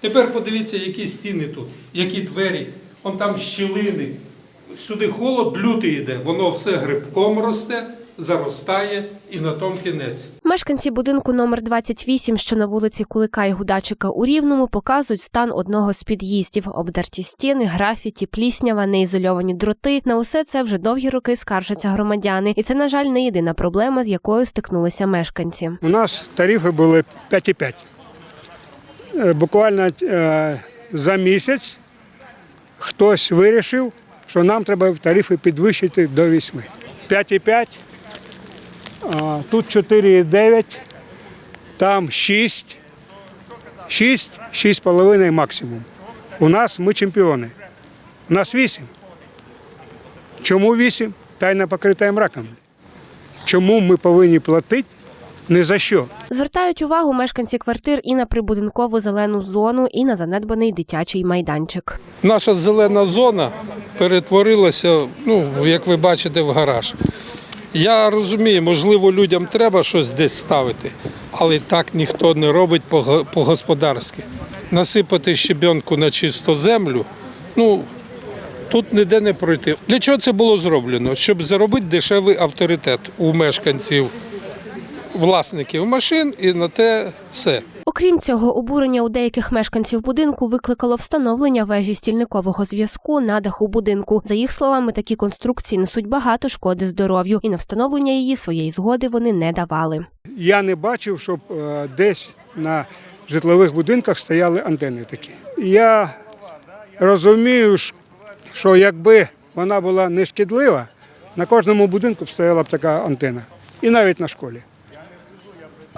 Тепер подивіться, які стіни тут, які двері, он там щілини. Сюди холод лютий йде, воно все грибком росте, заростає і на тому кінець. Мешканці будинку номер 28, що на вулиці Кулика і Гудачика у Рівному, показують стан одного з під'їздів: обдерті стіни, графіті, пліснява, неізольовані дроти. На усе це вже довгі роки скаржаться громадяни, і це, на жаль, не єдина проблема, з якою стикнулися мешканці. У нас тарифи були 5,5. Е, Буквально е, за місяць хтось вирішив, що нам треба тарифи підвищити до 8. 5,5, а, тут 4,9, там 6, 6, 6,5 максимум. У нас ми чемпіони. У нас 8. Чому 8? Тайна покрита мраком. Чому ми повинні платити ні за що? Звертають увагу мешканці квартир і на прибудинкову зелену зону, і на занедбаний дитячий майданчик. Наша зелена зона перетворилася, ну, як ви бачите, в гараж. Я розумію, можливо, людям треба щось десь ставити, але так ніхто не робить по- по-господарськи. Насипати щебенку на чисту землю, ну, тут ніде не пройти. Для чого це було зроблено? Щоб заробити дешевий авторитет у мешканців, власників машин і на те все. Окрім цього, обурення у деяких мешканців будинку викликало встановлення вежі стільникового зв'язку на даху будинку. За їх словами, такі конструкції несуть багато шкоди здоров'ю, і на встановлення її своєї згоди вони не давали. Я не бачив, щоб е, десь на житлових будинках стояли антени такі. Я розумію, що якби вона була не шкідлива, на кожному будинку б стояла б така антена. І навіть на школі.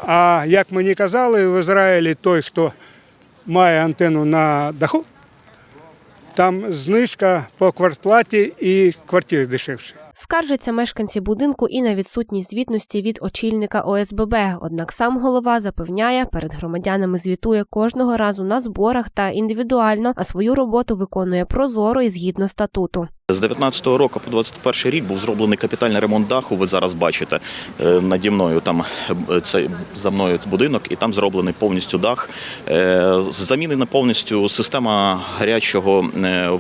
А як мені казали, в Ізраїлі той, хто має антенну на даху, там знижка по квартплаті і квартири дешевші. Скаржаться мешканці будинку і на відсутність звітності від очільника ОСББ. Однак сам голова запевняє, перед громадянами звітує кожного разу на зборах та індивідуально, а свою роботу виконує прозоро і згідно статуту. З 19-го року по 21 рік був зроблений капітальний ремонт даху. Ви зараз бачите е, наді мною там е, це за мною будинок, і там зроблений повністю дах. Е, Замінена повністю система гарячого, е,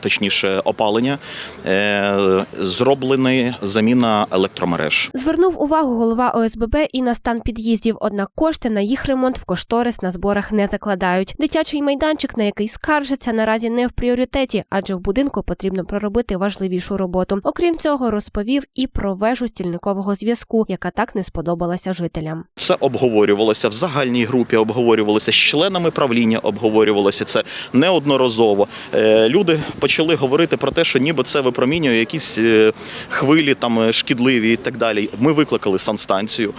точніше, опалення. Е, Зроблений заміна електромереж. Звернув увагу голова ОСББ і на стан під'їздів, однак кошти на їх ремонт в кошторис на зборах не закладають. Дитячий майданчик, на який скаржаться, наразі не в пріоритеті, адже в будинку потрібно проробити важливішу роботу. Окрім цього, розповів і про вежу стільникового зв'язку, яка так не сподобалася жителям. Це обговорювалося в загальній групі, обговорювалося з членами правління, обговорювалося це неодноразово. Е, Люди почали говорити про те, що ніби це випромінює якісь е, хвилі там е, шкідливі і так далі. Ми викликали санстанцію.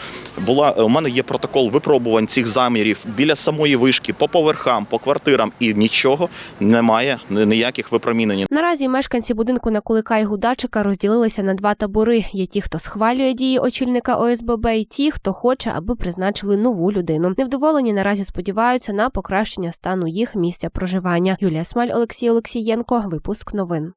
Була у мене є протокол випробувань цих замірів біля самої вишки, по поверхам, по квартирам, і нічого немає, ніяких випромінень. Наразі мешканці будинку на Кулика і Гудачика розділилися на два табори: є ті, хто схвалює дії очільника ОСББ, і ті, хто хоче, аби призначили нову людину. Невдоволені наразі сподіваються на покращення стану їх місця проживання. Юлія Смаль, Олексій Олексієнко. Випуск новин.